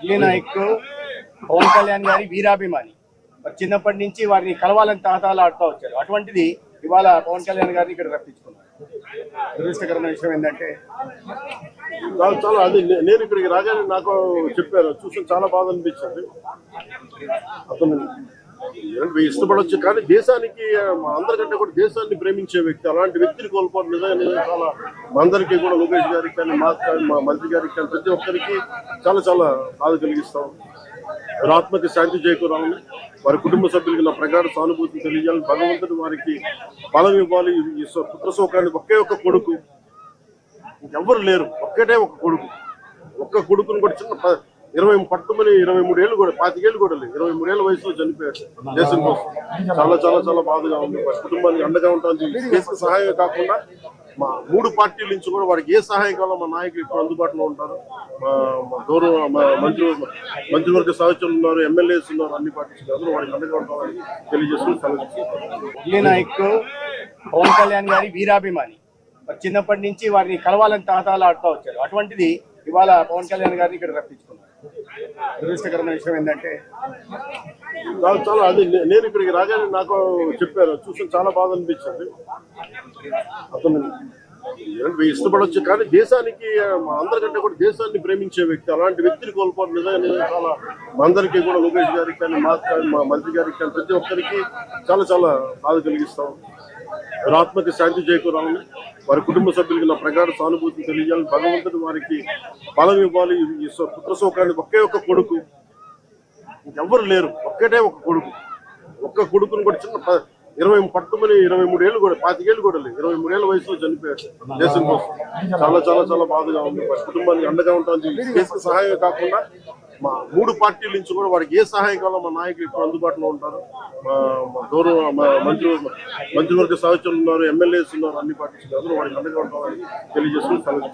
ఢిల్లీ నాయక్ పవన్ కళ్యాణ్ గారి వీరాభిమాని. మరి చిన్నప్పటి నుంచి వారిని కలవాలని తాతాలు ఆడుతూ వచ్చారు. అటువంటిది ఇవాళ పవన్ కళ్యాణ్ గారిని ఇక్కడ రప్పించుకున్నారు. దురదృష్టకరమైన విషయం ఏంటంటే చాలా అది నేను ఇక్కడికి రాగానే నాకు చెప్పారు. చూసి చాలా బాధ అనిపించింది. అతను ఇష్టపడవచ్చు కానీ దేశానికి మా అందరికంటే కూడా దేశాన్ని ప్రేమించే వ్యక్తి అలాంటి వ్యక్తిని కోల్పోవడం నిజంగా నేను చాలా అందరికీ కూడా లోకేష్ గారికి కానీ మా కానీ మా మంత్రి గారికి కానీ ప్రతి ఒక్కరికి చాలా చాలా బాధ కలిగిస్తాం. వారి ఆత్మకి శాంతి చేకూరాలని వారి కుటుంబ సభ్యులకి నా ప్రగాఢ సానుభూతిని తెలియజేయాలని భగవంతుడు వారికి బలం ఇవ్వాలి. ఈ సో- పుత్ర శోకాన్ని ఒకే ఒక్క కొడుకు. ఎవరు లేరు ఒక్కటే ఒక కొడుకు. ఒక్క కొడుకుని కూడా చిన్న ఇరవై పట్టుమని ఇరవై మూడు ఏళ్ళు కూడా పాతికేళ్ళు కూడా లేదు. ఇరవై మూడేళ్ళ వయసులో చనిపోయాడు. దేశం కోసం. చాలా చాలా చాలా బాధగా ఉంది. కుటుంబానికి అండగా ఉంటుంది. దేశ సహాయం కాకుండా మా మూడు పార్టీల నుంచి కూడా వాడికి ఏ సహాయం కావాలో మా నాయకులు ఇప్పుడు అందుబాటులో ఉంటారు. మా దూరం గౌరవ మంత్రి మంత్రివర్గ సహచరులు ఉన్నారు ఎమ్మెల్యేస్ ఉన్నారు అన్ని పార్టీస్ అందరూ వాడికి అండగా ఉంటామని తెలియజేస్తూ సెలవు నాయక్ పవన్ కళ్యాణ్ గారి వీరాభిమాని. చిన్నప్పటి నుంచి వారిని కలవాలని తాతాలు ఆడుతూ వచ్చారు. అటువంటిది ఇవాళ పవన్ కళ్యాణ్ గారిని ఇక్కడ రప్పించుకున్నారు. దురదృష్టకరమైన విషయం ఏంటంటే చాలా అది నేను ఇక్కడికి రాగానే నాకు చెప్పారు చూసి చాలా బాధ అనిపించింది. అతను ఇష్టపడవచ్చు ఇష్టపడొచ్చు కానీ దేశానికి మా అందరికంటే కూడా దేశాన్ని ప్రేమించే వ్యక్తి అలాంటి వ్యక్తిని కోల్పోవడం నిజంగా నేను చాలా అందరికీ కూడా లోకేష్ గారికి కానీ మా కానీ మా మంత్రి గారికి కానీ ప్రతి ఒక్కరికి చాలా చాలా బాధ కలిగిస్తాం. వారి శాంతి చేకూరాలని వారి కుటుంబ సభ్యులకి నా ప్రగాఢ సానుభూతిని తెలియజేయాలని భగవంతుడు వారికి బలం ఇవ్వాలి. ఈ సో- పుత్ర ఒకే ఒక్క కొడుకు. ఇంకెవ్వరు లేరు. ఒక్కటే ఒక కొడుకు. ఒక్క కొడుకుని కూడా చిన్న ఇరవై పట్టుమని ఇరవై మూడు ఏళ్ళు కూడా పాతికేళ్ళు కూడా లేదు. ఇరవై మూడేళ్ళ వయసులో చనిపోయారు దేశం కోసం. చాలా చాలా చాలా బాధగా ఉంది. వారి కుటుంబానికి అండగా ఉంటుంది దేశ సహాయం కాకుండా మా మూడు పార్టీల నుంచి కూడా వాడికి ఏ సహాయం కావాలో మా నాయకులు ఇప్పుడు అందుబాటులో ఉంటారు. మా మా గౌరవ మా మంత్రి మంత్రివర్గ సహచరులు ఉన్నారు ఎమ్మెల్యేస్ ఉన్నారు అన్ని పార్టీస్ అందరూ వాడికి అండగా ఉంటారని తెలియజేస్తూ సెలవు